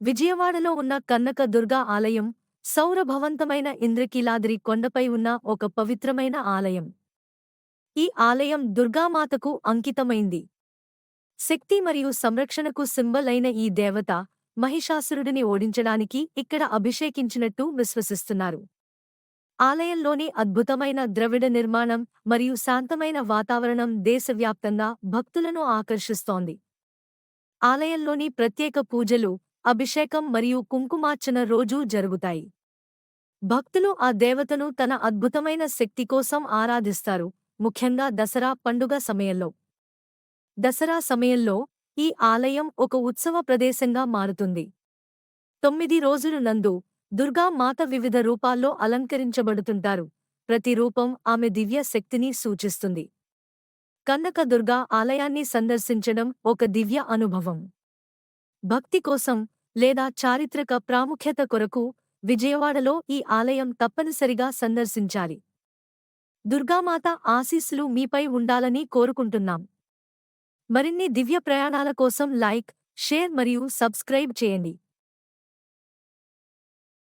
విజయవాడలో ఉన్న కన్నక దుర్గా ఆలయం సౌరభవంతమైన ఇంద్రకీలాద్రి కొండపై ఉన్న ఒక పవిత్రమైన ఆలయం. ఈ ఆలయం దుర్గామాతకు అంకితమైంది. శక్తి మరియు సంరక్షణకు సింబల్ అయిన ఈ దేవత మహిషాసురుడిని ఓడించడానికి ఇక్కడ అభిషేకించినట్టు విశ్వసిస్తున్నారు. ఆలయంలోని అద్భుతమైన ద్రవిడ నిర్మాణం మరియు శాంతమైన వాతావరణం దేశవ్యాప్తంగా భక్తులను ఆకర్షిస్తోంది. ఆలయంలోని ప్రత్యేక పూజలు అభిషేకం మరియు కుంకుమార్చన రోజూ జరుగుతాయి. భక్తులు ఆ దేవతను తన అద్భుతమైన శక్తి కోసం ఆరాధిస్తారు ముఖ్యంగా దసరా పండుగ సమయంలో. దసరా సమయంలో ఈ ఆలయం ఒక ఉత్సవ ప్రదేశంగా మారుతుంది. తొమ్మిది రోజులు నందు దుర్గా మాత వివిధ రూపాల్లో అలంకరించబడుతుంటారు. ప్రతి రూపం ఆమె దివ్య శక్తిని సూచిస్తుంది. కన్నక దుర్గా ఆలయాన్ని సందర్శించడం ఒక దివ్య అనుభవం. భక్తి కోసం లేదా చారిత్రక ప్రాముఖ్యత కొరకు విజయవాడలో ఈ ఆలయం తప్పనిసరిగా సందర్శించాలి. దుర్గామాత ఆశీస్సులు మీపై ఉండాలని కోరుకుంటున్నాం. మరిన్ని దివ్య ప్రయాణాల కోసం లైక్ షేర్ మరియు సబ్స్క్రైబ్ చేయండి.